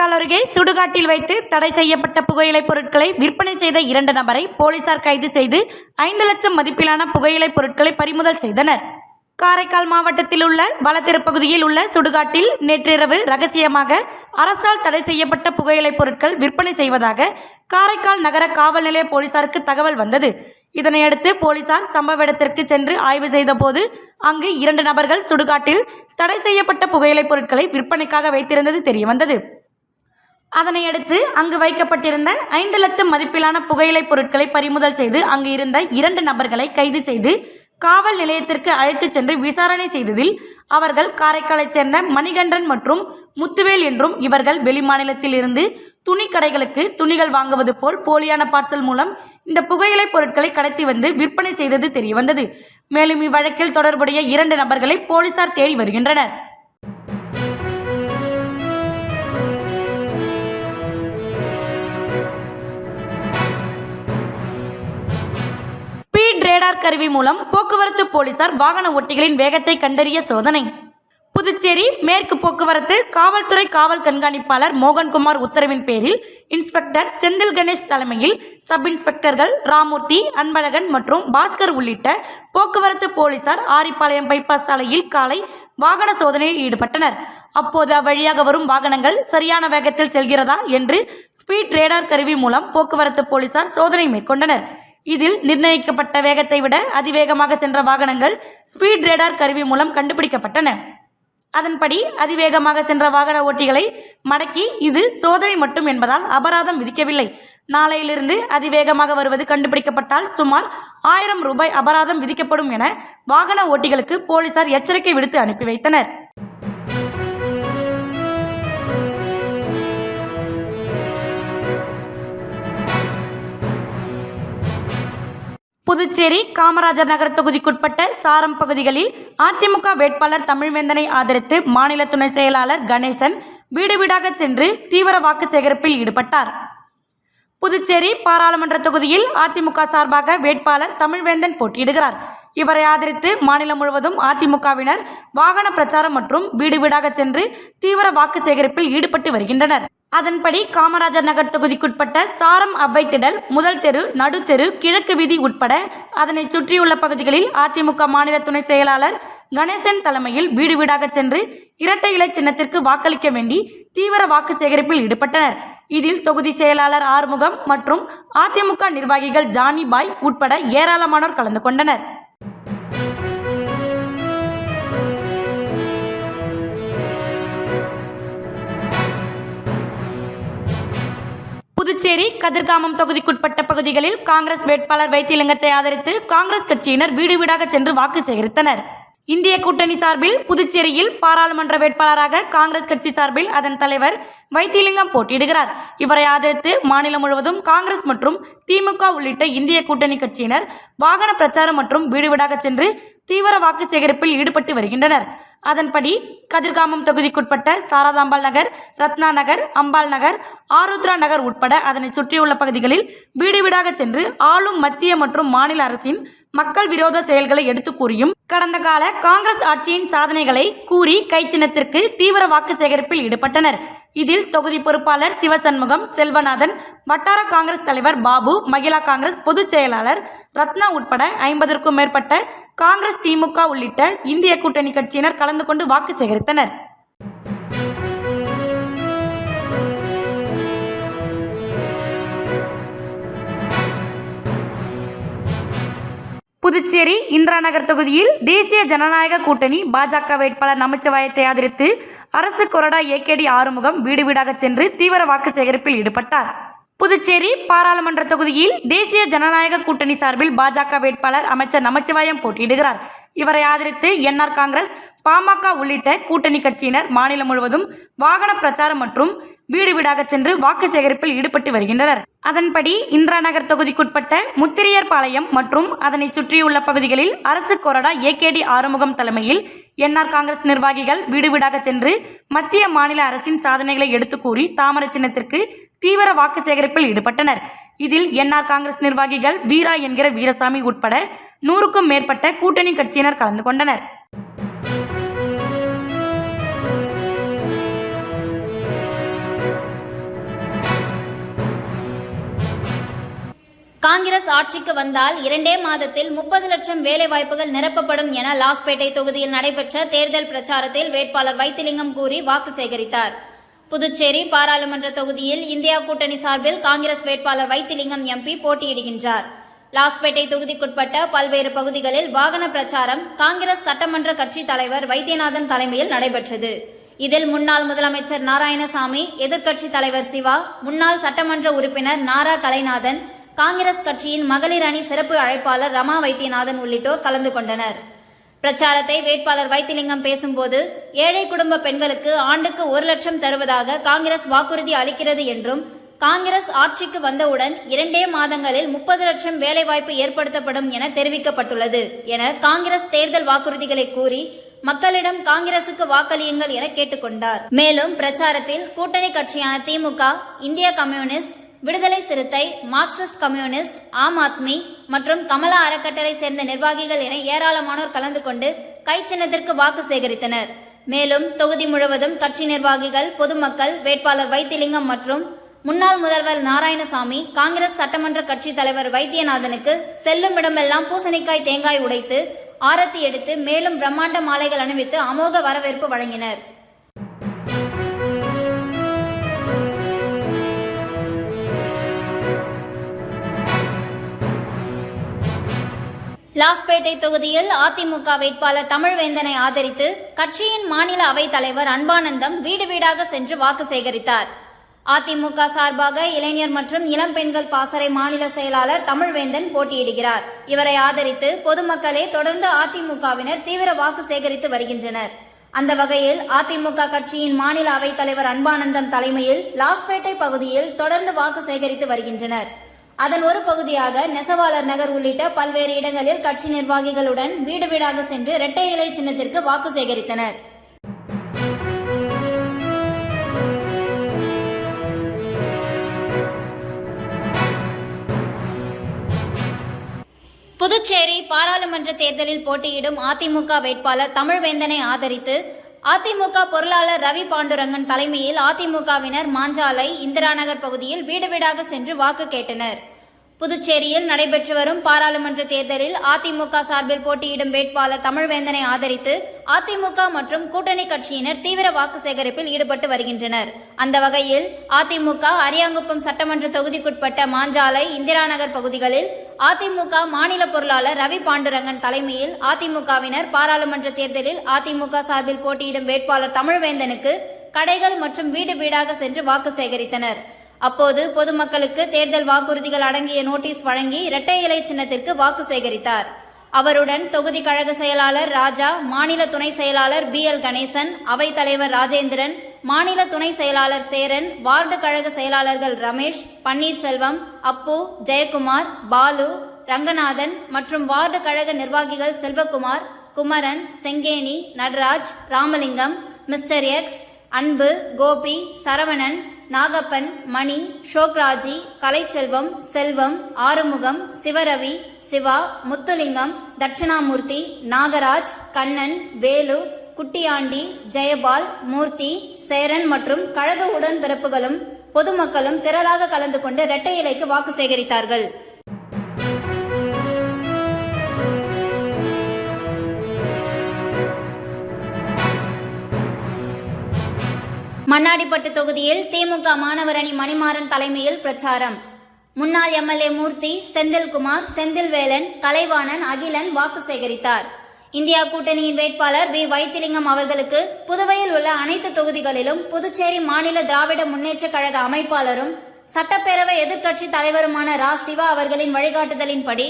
காரைக்கால் அருகே சுடுகாட்டில் வைத்து தடை செய்யப்பட்ட புகையிலைப் பொருட்களை விற்பனை செய்த இரண்டு நபரை போலீசார் கைது செய்து ஐந்து லட்சம் மதிப்பிலான புகையிலைப் பொருட்களை பறிமுதல் செய்தனர். காரைக்கால் மாவட்டத்தில் உள்ள வளத்திருப்பகுதியில் உள்ள சுடுகாட்டில் நேற்றிரவு ரகசியமாக அரசால் தடை செய்யப்பட்ட புகையிலைப் பொருட்கள் விற்பனை செய்வதாக காரைக்கால் நகர காவல் நிலைய போலீசாருக்கு தகவல் வந்தது. இதனையடுத்து போலீசார் சம்பவ இடத்திற்கு சென்று ஆய்வு செய்தபோது அங்கு இரண்டு நபர்கள் சுடுகாட்டில் தடை செய்யப்பட்ட புகையிலைப் பொருட்களை விற்பனைக்காக வைத்திருந்தது தெரியவந்தது. அதனையடுத்து அங்கு வைக்கப்பட்டிருந்த ஐந்து லட்சம் மதிப்பிலான புகையிலைப் பொருட்களை பறிமுதல் செய்து அங்கு இருந்த இரண்டு நபர்களை கைது செய்து காவல் நிலையத்திற்கு அழைத்துச் சென்று விசாரணை செய்ததில் அவர்கள் காரைக்காலைச் சேர்ந்த மணிகண்டன் மற்றும் முத்துவேல் என்றும் இவர்கள் வெளிமாநிலத்தில் இருந்து துணிக்கடைகளுக்கு துணிகள் வாங்குவது போல் போலியான பார்சல் மூலம் இந்த புகையிலை பொருட்களை கடத்தி வந்து விற்பனை செய்தது தெரியவந்தது. மேலும் இவ்வழக்கில் தொடர்புடைய இரண்டு நபர்களை போலீசார் தேடி வருகின்றனர். ரேடார் கருவி மூலம் போக்குவரத்து போலீசார் வாகன ஓட்டிகளின் வேகத்தை கண்டறிய சோதனை. புதுச்சேரி மேற்கு போக்குவரத்து காவல்துறை காவல் கண்காணிப்பாளர் மோகன்குமார் உத்தரவின் பேரில் இன்ஸ்பெக்டர் செந்தில் கணேஷ் தலைமையில் சப் இன்ஸ்பெக்டர்கள் ராமூர்த்தி அன்பழகன் மற்றும் பாஸ்கர் உள்ளிட்ட போக்குவரத்து போலீசார் ஆரிப்பாளையம் பைபாஸ் சாலையில் காலை வாகன சோதனையில் ஈடுபட்டனர். அப்போது அவ்வழியாக வரும் வாகனங்கள் சரியான வேகத்தில் செல்கிறதா என்று ஸ்பீட் ரேடார் கருவி மூலம் போக்குவரத்து போலீசார் சோதனை மேற்கொண்டனர். இதில் நிர்ணயிக்கப்பட்ட வேகத்தை விட அதிவேகமாக சென்ற வாகனங்கள் ஸ்பீட் ரேடார் கருவி மூலம் கண்டுபிடிக்கப்பட்டன. அதன்படி அதிவேகமாக சென்ற வாகன ஓட்டிகளை மடக்கி இது சோதனை மட்டும் என்பதால் அபராதம் விதிக்கவில்லை. நாளையிலிருந்து அதிவேகமாக வருவது கண்டுபிடிக்கப்பட்டால் சுமார் ஆயிரம் ரூபாய் அபராதம் விதிக்கப்படும் என வாகன ஓட்டிகளுக்கு போலீசார் எச்சரிக்கை விடுத்து அனுப்பி வைத்தனர். புதுச்சேரி காமராஜர் நகர் தொகுதிக்குட்பட்ட சாரம் பகுதிகளில் அதிமுக வேட்பாளர் தமிழ்வேந்தனை ஆதரித்து மாநில துணை செயலாளர் கணேசன் வீடு வீடாக சென்று தீவிர வாக்கு சேகரிப்பில் ஈடுபட்டார். புதுச்சேரி பாராளுமன்ற தொகுதியில் அதிமுக சார்பாக வேட்பாளர் தமிழ்வேந்தன் போட்டியிடுகிறார். இவரை ஆதரித்து மாநிலம் முழுவதும் அதிமுகவினர் வாகன பிரச்சாரம் மற்றும் வீடு வீடாக சென்று தீவிர வாக்கு சேகரிப்பில் ஈடுபட்டு வருகின்றனர். அதன்படி காமராஜர் நகர் தொகுதிக்குட்பட்ட சாரம் அவ்வைத்திடல் முதல் தெரு நடுத்தெரு கிழக்கு வீதி உட்பட அதனை சுற்றியுள்ள பகுதிகளில் அதிமுக மாநில துணை செயலாளர் கணேசன் தலைமையில் வீடு வீடாக சென்று இரட்டை இலை சின்னத்திற்கு வாக்களிக்க வேண்டி தீவிர வாக்கு சேகரிப்பில் ஈடுபட்டனர். இதில் தொகுதி செயலாளர் ஆறுமுகம் மற்றும் அதிமுக நிர்வாகிகள் ஜானி பாய் உட்பட ஏராளமானோர் கலந்து கொண்டனர். புதுச்சேரி கதிர்காமம் தொகுதிக்குட்பட்ட பகுதிகளில் காங்கிரஸ் வேட்பாளர் வைத்திலிங்கத்தை ஆதரித்து காங்கிரஸ் கட்சியினர் வீடு வீடாக சென்று வாக்கு சேகரித்தனர். இந்திய கூட்டணி சார்பில் புதுச்சேரியில் பாராளுமன்ற வேட்பாளராக காங்கிரஸ் கட்சி சார்பில் அதன் தலைவர் வைத்திலிங்கம் போட்டியிடுகிறார். இவரை ஆதரித்து மாநிலம் முழுவதும் காங்கிரஸ் மற்றும் திமுக உள்ளிட்ட இந்திய கூட்டணி கட்சியினர் வாகன பிரச்சாரம் மற்றும் வீடு வீடாக சென்று தீவிர வாக்கு சேகரிப்பில் ஈடுபட்டு வருகின்றனர். அதன்படி கதிர்காமம் தொகுதிக்குட்பட்ட சாரதாம்பாள் நகர் ரத்னா நகர் அம்பாள் நகர் ஆருத்ரா நகர் உட்பட அதனை சுற்றியுள்ள பகுதிகளில் வீடு வீடாக சென்று ஆளும் மத்திய மற்றும் மாநில அரசின் மக்கள் விரோத செயல்களை எடுத்து கூறியும் கடந்த கால காங்கிரஸ் ஆட்சியின் சாதனைகளை கூறி கைச்சின்னத்திற்கு தீவிர வாக்கு சேகரிப்பில் ஈடுபட்டனர். இதில் தொகுதி பொறுப்பாளர் சிவசண்முகம் செல்வநாதன் வட்டார காங்கிரஸ் தலைவர் பாபு மகிழா காங்கிரஸ் பொதுச் செயலாளர் ரத்னா உட்பட ஐம்பதற்கும் மேற்பட்ட காங்கிரஸ் திமுக உள்ளிட்ட இந்திய கூட்டணி கட்சியினர் கலந்து கொண்டு வாக்கு சேகரித்தனர். புதுச்சேரி இந்திரா நகர் தொகுதியில் தேசிய ஜனநாயக கூட்டணி பாஜக வேட்பாளர் நமச்சிவாயத்தை ஆதரித்து அரசு கொறடா ஏகேடி ஆறுமுகம் வீடு வீடாக சென்று தீவிர வாக்கு சேகரிப்பில் ஈடுபட்டார். புதுச்சேரி பாராளுமன்ற தொகுதியில் தேசிய ஜனநாயக கூட்டணி சார்பில் பாஜக வேட்பாளர் அமைச்சர் நமச்சிவாயம் போட்டியிடுகிறார். இவரை ஆதரித்து என்ஆர் காங்கிரஸ் பாமக உள்ளிட்ட கூட்டணி கட்சியினர் மாநிலம் முழுவதும் வாகன பிரச்சாரம் மற்றும் வீடு வீடாக சென்று வாக்கு சேகரிப்பில் ஈடுபட்டு வருகின்றனர். அதன்படி இந்திரா நகர் தொகுதிக்குட்பட்ட முத்திரையர்பாளையம் மற்றும் அதனை சுற்றியுள்ள பகுதிகளில் அரசு கொறடா ஏகேடி ஆறுமுகம் தலைமையில் என்ஆர் காங்கிரஸ் நிர்வாகிகள் வீடு வீடாக சென்று மத்திய மாநில அரசின் சாதனைகளை எடுத்து கூறி தாமரை சின்னத்திற்கு தீவிர வாக்கு சேகரிப்பில் ஈடுபட்டனர். இதில் என்ஆர் காங்கிரஸ் நிர்வாகிகள் வீரா என்கிற வீரசாமி உட்பட நூறுக்கும் மேற்பட்ட கூட்டணி கட்சியினர் கலந்து கொண்டனர். காங்கிரஸ் ஆட்சிக்கு வந்தால் இரண்டே மாதத்தில் முப்பது லட்சம் வேலை வாய்ப்புகள் நிரப்பப்படும் என லாஸ்பேட்டை தொகுதியில் நடைபெற்ற தேர்தல் பிரச்சாரத்தில் வேட்பாளர் வைத்திலிங்கம் கூறி வாக்கு சேகரித்தார். புதுச்சேரி பாராளுமன்ற தொகுதியில் இந்தியா கூட்டணி சார்பில் காங்கிரஸ் வேட்பாளர் வைத்திலிங்கம் எம்பி போட்டியிடுகின்றார். லாஸ்பேட்டை தொகுதிக்குட்பட்ட பல்வேறு பகுதிகளில் வாகன பிரச்சாரம் காங்கிரஸ் சட்டமன்ற கட்சி தலைவர் வைத்தியநாதன் தலைமையில் நடைபெற்றது. இதில் முன்னாள் முதலமைச்சர் நாராயணசாமி எதிர்க்கட்சி தலைவர் சிவா முன்னாள் சட்டமன்ற உறுப்பினர் நாரா கலைநாதன் காங்கிரஸ் கட்சியின் மகளிர் அணி சிறப்பு அழைப்பாளர் ரமா வைத்தியநாதன் உள்ளிட்டோர் கலந்து கொண்டனர். பிரச்சாரத்தை வேட்பாளர் வைத்திலிங்கம் பேசும்போது ஏழை குடும்ப பெண்களுக்கு ஆண்டுக்கு ஒரு லட்சம் தருவதாக காங்கிரஸ் வாக்குறுதி அளிக்கிறது என்றும் காங்கிரஸ் ஆட்சிக்கு வந்தவுடன் இரண்டே மாதங்களில் முப்பது லட்சம் வேலைவாய்ப்பு ஏற்படுத்தப்படும் என தெரிவிக்கப்பட்டுள்ளது என காங்கிரஸ் தேர்தல் வாக்குறுதிகளை கூறி மக்களிடம் காங்கிரசுக்கு வாக்களியுங்கள் என கேட்டுக்கொண்டார். மேலும் பிரச்சாரத்தில் கூட்டணி கட்சியான திமுக இந்திய கம்யூனிஸ்ட் விடுதலை சிறுத்தை மார்க்சிஸ்ட் கம்யூனிஸ்ட் ஆம் ஆத்மி மற்றும் கமலா அறக்கட்டளை சேர்ந்த நிர்வாகிகள் என ஏராளமானோர் கலந்து கொண்டு கை சின்னத்திற்கு வாக்கு சேகரித்தனர். மேலும் தொகுதி முழுவதும் கட்சி நிர்வாகிகள் பொதுமக்கள் வேட்பாளர் வைத்திலிங்கம் மற்றும் முன்னாள் முதல்வர் நாராயணசாமி காங்கிரஸ் சட்டமன்ற கட்சி தலைவர் வைத்தியநாதனுக்கு செல்லும் இடமெல்லாம் பூசணிக்காய் தேங்காய் உடைத்து ஆரத்தி எடுத்து மேலும் பிரம்மாண்ட மாலைகள் அணிவித்து அமோக வரவேற்பு வழங்கினர். லாஸ்பேட்டை தொகுதியில் அதிமுக வேட்பாளர் தமிழ்வேந்தனை ஆதரித்து கட்சியின் மாநில அவைத் தலைவர் அன்பானந்தம் வீடு வீடாக சென்று வாக்கு சேகரித்தார். அதிமுக சார்பாக இளைஞர் மற்றும் இளம் பெண்கள் பாசறை மாநில செயலாளர் தமிழ்வேந்தன் போட்டியிடுகிறார். இவரை ஆதரித்து பொதுமக்களே தொடர்ந்து அதிமுகவினர் தீவிர வாக்கு சேகரித்து வருகின்றனர். அந்த வகையில் அதிமுக கட்சியின் மாநில அவைத் தலைவர் அன்பானந்தம் தலைமையில் லாஸ்பேட்டை பகுதியில் தொடர்ந்து வாக்கு சேகரித்து வருகின்றனர். அதன் ஒரு பகுதியாக நெசவாளர் நகர் உள்ளிட்ட பல்வேறு இடங்களில் கட்சி நிர்வாகிகளுடன் வீடு வீடாக சென்று இரட்டை இலை சின்னத்திற்கு வாக்கு சேகரித்தனர். புதுச்சேரி பாராளுமன்ற தேர்தலில் போட்டியிடும் அதிமுக வேட்பாளர் தமிழ்வேந்தனை ஆதரித்து அதிமுக பொருளாளர் ரவி பாண்டுரங்கன் தலைமையில் அதிமுகவினர் மாஞ்சாலை இந்திரா நகர் பகுதியில் வீடு வீடாக சென்று வாக்கு கேட்டனர். புதுச்சேரியில் நடைபெற்று வரும் பாராளுமன்ற தேர்தலில் அதிமுக சார்பில் போட்டியிடும் வேட்பாளர் தமிழ்வேந்தனை ஆதரித்து அதிமுக மற்றும் கூட்டணி கட்சியினர் தீவிர வாக்கு சேகரிப்பில் ஈடுபட்டு வருகின்றனர். அந்த வகையில் அதிமுக அரியாங்குப்பம் சட்டமன்ற தொகுதிக்குட்பட்ட மாஞ்சாலை இந்திரா நகர் பகுதிகளில் அதிமுக மாநில பொருளாளர் ரவி பாண்டுரங்கன் தலைமையில் அதிமுகவினர் பாராளுமன்ற தேர்தலில் அதிமுக சார்பில் போட்டியிடும் வேட்பாளர் தமிழ்வேந்தனுக்கு கடைகள் மற்றும் வீடு வீடாக சென்று வாக்கு சேகரித்தனர். அப்போது பொதுமக்களுக்கு தேர்தல் வாக்குறுதிகள் அடங்கிய நோட்டீஸ் வழங்கி இரட்டை இலை சின்னத்திற்கு வாக்கு சேகரித்தார். அவருடன் தொகுதி கழக செயலாளர் ராஜா மாநில துணை செயலாளர் பி. எல். கணேசன் அவைத்தலைவர் ராஜேந்திரன் மாநில துணை செயலாளர் சேரன் வார்டு கழக செயலாளர்கள் ரமேஷ் பன்னீர்செல்வம் அப்பு ஜெயக்குமார் பாலு ரங்கநாதன் மற்றும் வார்டு கழக நிர்வாகிகள் செல்வகுமார் குமரன் செங்கேணி நடராஜ் ராமலிங்கம் மிஸ்டர் எக்ஸ் அன்பு கோபி சரவணன் நாகப்பன் மணி ஷோக்ராஜி கலைச்செல்வம் செல்வம் ஆறுமுகம் சிவரவி சிவா முத்துலிங்கம் தட்சிணாமூர்த்தி நாகராஜ் கண்ணன் வேலு குட்டியாண்டி ஜெயபால் மூர்த்தி சேரன் மற்றும் கழக உடன்பிறப்புகளும் பொதுமக்களும் திரளாக கலந்து கொண்டு இரட்டை இலைக்கு வாக்கு சேகரித்தார்கள். மண்ணாடிப்பட்டு தொகுதியில் திமுக மாணவர் அணி மணிமாறன் தலைமையில் பிரச்சாரம். முன்னாள் எம்எல்ஏ மூர்த்தி செந்தில்குமார் செந்தில்வேலன் கலைவாணன் அகிலன் வாக்கு சேகரித்தார். இந்தியா கூட்டணியின் வேட்பாளர் வி. வைத்திலிங்கம் அவர்களுக்கு புதுவையில் உள்ள அனைத்து தொகுதிகளிலும் புதுச்சேரி மாநில திராவிட முன்னேற்ற கழக அமைப்பாளரும் சட்டப்பேரவை எதிர்க்கட்சி தலைவருமான ரா. சிவா அவர்களின் வழிகாட்டுதலின்படி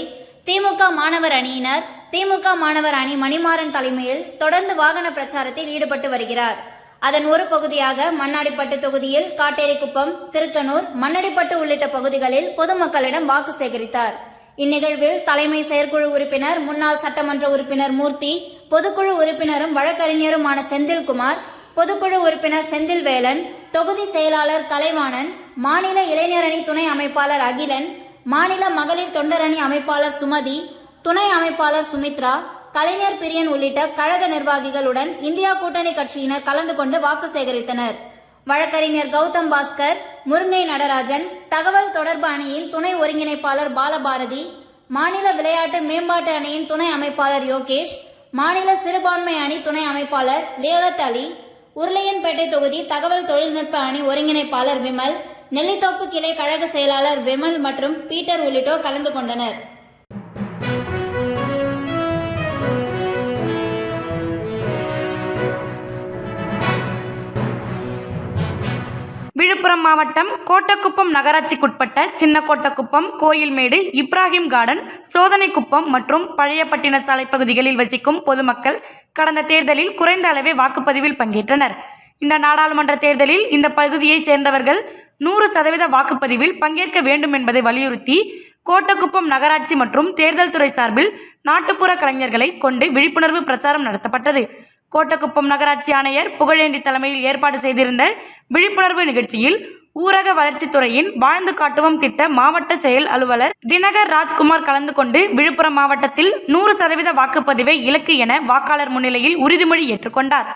திமுக மாணவர் அணியினர் திமுக மாணவர் அணி மணிமாறன் தலைமையில் தொடர்ந்து வாகன பிரச்சாரத்தில் ஈடுபட்டு வருகிறார். அதன் ஒரு பகுதியாக மண்ணாடிப்பட்டு தொகுதியில் காட்டேரிக்குப்பம் திருக்கனூர் மண்ணடிப்பட்டு உள்ளிட்ட பகுதிகளில் பொதுமக்களிடம் வாக்கு சேகரித்தார். இந்நிகழ்வில் தலைமை செயற்குழு உறுப்பினர் முன்னாள் சட்டமன்ற உறுப்பினர் மூர்த்தி பொதுக்குழு உறுப்பினரும் வழக்கறிஞருமான செந்தில்குமார் பொதுக்குழு உறுப்பினர் செந்தில்வேலன் தொகுதி செயலாளர் கலைவாணன் மாநில இளைஞரணி துணை அமைப்பாளர் அகிலன் மாநில மகளிர் தொண்டரணி அமைப்பாளர் சுமதி துணை அமைப்பாளர் சுமித்ரா கலைஞர் பிரியன் உள்ளிட்ட கழக நிர்வாகிகளுடன் இந்தியா கூட்டணி கட்சியினர் கலந்து கொண்டு வாக்கு சேகரித்தனர். வழக்கறிஞர் கௌதம் பாஸ்கர் முருங்கை நடராஜன் தகவல் தொடர்பு அணியின் துணை ஒருங்கிணைப்பாளர் பாலபாரதி மாநில விளையாட்டு மேம்பாட்டு அணியின் துணை அமைப்பாளர் யோகேஷ் மாநில சிறுபான்மை அணி துணை அமைப்பாளர் லியாகத் அலி உருளையன்பேட்டை தொகுதி தகவல் தொழில்நுட்ப அணி ஒருங்கிணைப்பாளர் விமல் நெல்லித்தோப்பு கிளை கழக செயலாளர் விமல் மற்றும் பீட்டர் உள்ளிட்டோர் கலந்து கொண்டனர். விழுப்புரம் மாவட்டம் கோட்டக்குப்பம் நகராட்சிக்குட்பட்ட சின்ன கோட்டக்குப்பம் கோயில்மேடு இப்ராஹிம் கார்டன் சோதனைக்குப்பம் மற்றும் பழையப்பட்டின சாலை பகுதிகளில் வசிக்கும் பொதுமக்கள் கடந்த தேர்தலில் குறைந்த அளவே வாக்குப்பதிவில் பங்கேற்றனர். இந்த நாடாளுமன்ற தேர்தலில் இந்த பகுதியைச் சேர்ந்தவர்கள் நூறு சதவீத வாக்குப்பதிவில் பங்கேற்க வேண்டும் என்பதை வலியுறுத்தி கோட்டக்குப்பம் நகராட்சி மற்றும் தேர்தல் துறை சார்பில் நாட்டுப்புற கலைஞர்களை கொண்டு விழிப்புணர்வு பிரச்சாரம் நடத்தப்பட்டது. கோட்டக்குப்பம் நகராட்சி ஆணையர் புகழேந்தி தலைமையில் ஏற்பாடு செய்திருந்த விழிப்புணர்வு நிகழ்ச்சியில் ஊரக வளர்ச்சித்துறையின் வாழ்ந்து காட்டுவோம் திட்ட மாவட்ட செயல் அலுவலர் தினகர் ராஜ்குமார் கலந்து கொண்டு விழுப்புரம் மாவட்டத்தில் நூறு சதவீத வாக்குப்பதிவை இலக்கு என வாக்காளர் முன்னிலையில் உறுதிமொழி ஏற்றுக்கொண்டார்.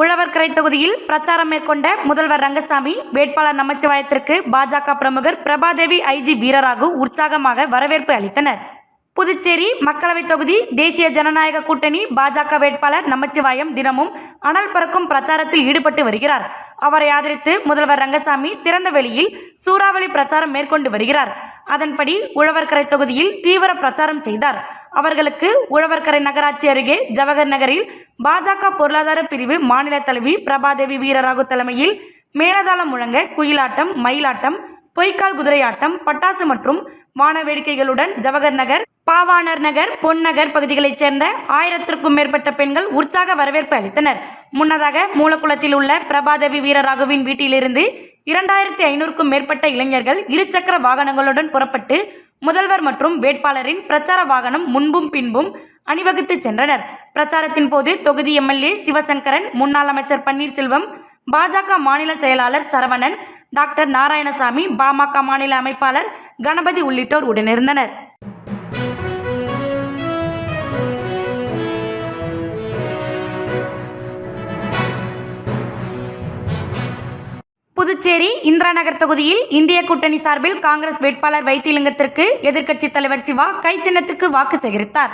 உழவர்கரை தொகுதியில் பிரச்சாரம் மேற்கொண்ட முதல்வர் ரங்கசாமி வேட்பாளர் நமச்சிவாயத்திற்கு பாஜக பிரமுகர் பிரபாதேவி ஐஜி வீரராகு உற்சாகமாக வரவேற்பு அளித்தனர். புதுச்சேரி மக்களவைத் தொகுதி தேசிய ஜனநாயக கூட்டணி பாஜக வேட்பாளர் நமச்சிவாயம் தினமும் அனல் பறக்கும் பிரச்சாரத்தில் ஈடுபட்டு வருகிறார். அவரை ஆதரித்து முதல்வர் ரங்கசாமி திறந்த வெளியில் சூறாவளி பிரச்சாரம் மேற்கொண்டு வருகிறார். அதன்படி உழவர்கரை தொகுதியில் தீவிர பிரச்சாரம் செய்தார். அவர்களுக்கு உழவர்கரை நகராட்சி அருகே ஜவஹர் நகரில் பாஜக பொருளாதார பிரிவு மாநில தலைவி பிரபாதேவி வீரராகு தலைமையில் மேலதாளம் முழங்க குயிலாட்டம் மயிலாட்டம் பொய்க்கால் குதிரையாட்டம் பட்டாசு மற்றும் வான வேடிக்கைகளுடன் ஜவஹர் நகர் பாவாணர் நகர் பொன்னகர் பகுதிகளைச் சேர்ந்த ஆயிரத்திற்கும் மேற்பட்ட பெண்கள் உற்சாக வரவேற்பு அளித்தனர். முன்னதாக மூலக்குளத்தில் உள்ள பிரபாதேவி வீரராகுவின் வீட்டிலிருந்து இரண்டாயிரத்தி ஐநூறுக்கும் மேற்பட்ட இளைஞர்கள் இருசக்கர வாகனங்களுடன் புறப்பட்டு முதல்வர் மற்றும் வேட்பாளரின் பிரச்சார வாகனம் முன்பும் பின்பும் அணிவகுத்து சென்றனர். பிரச்சாரத்தின் போது தொகுதி எம்எல்ஏ சிவசங்கரன் முன்னாள் அமைச்சர் பன்னீர்செல்வம் பாஜக மாநில செயலாளர் சரவணன் டாக்டர் நாராயணசாமி பாமக மாநில அமைப்பாளர் கணபதி உள்ளிட்டோர் உடனிருந்தனர். புதுச்சேரி இந்திரா நகர் தொகுதியில் இந்திய கூட்டணி சார்பில் காங்கிரஸ் வேட்பாளர் வைத்திலிங்கத்திற்கு எதிர்க்கட்சித் தலைவர் சிவா கை வாக்கு சேகரித்தார்.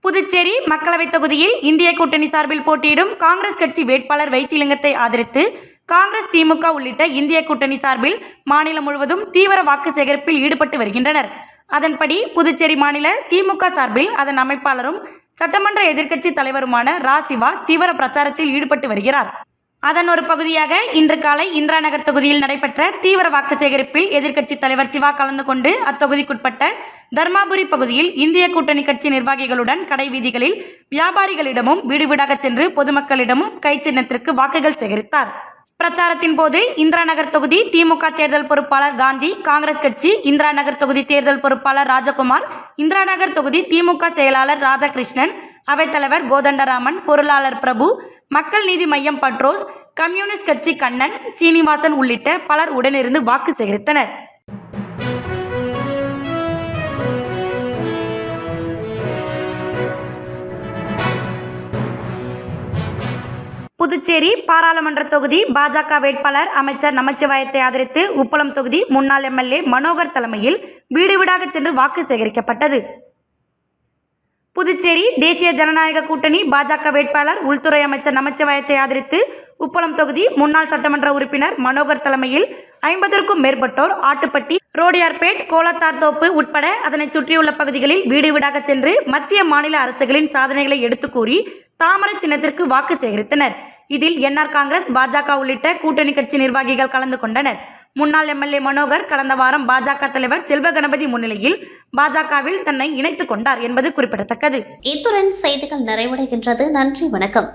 புதுச்சேரி மக்களவைத் தொகுதியில் இந்திய கூட்டணி சார்பில் போட்டியிடும் காங்கிரஸ் கட்சி வேட்பாளர் வைத்திலிங்கத்தை ஆதரித்து காங்கிரஸ் திமுக உள்ளிட்ட இந்திய கூட்டணி சார்பில் மாநிலம் முழுவதும் தீவிர வாக்கு சேகரிப்பில் ஈடுபட்டு வருகின்றனர். அதன்படி புதுச்சேரி மாநில திமுக சார்பில் அதன் அமைப்பாளரும் சட்டமன்ற எதிர்க்கட்சி தலைவருமான ரா சிவா தீவிர பிரச்சாரத்தில் ஈடுபட்டு வருகிறார். அதன் ஒரு பகுதியாக இன்று காலை இந்திரா நகர் தொகுதியில் நடைபெற்ற தீவிர வாக்கு சேகரிப்பில் எதிர்க்கட்சித் தலைவர் சிவா கலந்து கொண்டு அத்தொகுதிக்குட்பட்ட தர்மாபுரி பகுதியில் இந்திய கூட்டணி கட்சி நிர்வாகிகளுடன் கடை வீதிகளில் வியாபாரிகளிடமும் வீடு வீடாக சென்று பொதுமக்களிடமும் கை சின்னத்திற்கு வாக்குகள் சேகரித்தார். பிரச்சாரத்தின் போது இந்திரா நகர் தொகுதி திமுக தேர்தல் பொறுப்பாளர் காந்தி காங்கிரஸ் கட்சி இந்திரா நகர் தொகுதி தேர்தல் பொறுப்பாளர் ராஜகுமார் இந்திரா நகர் தொகுதி திமுக செயலாளர் ராதாகிருஷ்ணன் அவைத்தலைவர் கோதண்டராமன் பொருளாளர் பிரபு மக்கள் நீதி மையம் பட்ரோஸ் கம்யூனிஸ்ட் கட்சி கண்ணன் சீனிவாசன் உள்ளிட்ட பலர் உடனிருந்து வாக்கு சேகரித்தனர். புதுச்சேரி பாராளுமன்ற தொகுதி பாஜக வேட்பாளர் அமைச்சர் நமச்சிவாயத்தை ஆதரித்து உப்பளம் தொகுதி முன்னாள் எம்எல்ஏ மனோகர் தலைமையில் வீடு வீடாக சென்று வாக்கு சேகரிக்கப்பட்டது. புதுச்சேரி தேசிய ஜனநாயக கூட்டணி பாஜக வேட்பாளர் உள்துறை அமைச்சர் நமச்சிவாயத்தை ஆதரித்து உப்பளம் தொகுதி முன்னாள் சட்டமன்ற உறுப்பினர் மனோகர் தலைமையில் ஐம்பதற்கும் மேற்பட்டோர் ஆட்டுப்பட்டி ரோடியார்பேட் கோலத்தார் தோப்பு உட்பட அதனைச் சுற்றியுள்ள பகுதிகளில் வீடு வீடாக சென்று மத்திய மாநில அரசுகளின் சாதனைகளை எடுத்துக் கூறி தாமரை சின்னத்திற்கு வாக்கு சேகரித்தனர். இதில் என்ஆர் காங்கிரஸ் பாஜக உள்ளிட்ட கூட்டணி கட்சி நிர்வாகிகள் கலந்து கொண்டனர். முன்னாள் எம்எல்ஏ மனோகர் கடந்த வாரம் பாஜக தலைவர் செல்வ கணபதி முன்னிலையில் பாஜகவில் தன்னை இணைத்துக் கொண்டார் என்பது குறிப்பிடத்தக்கது. இத்துடன் செய்திகள் நிறைவடைகின்றது. நன்றி வணக்கம்.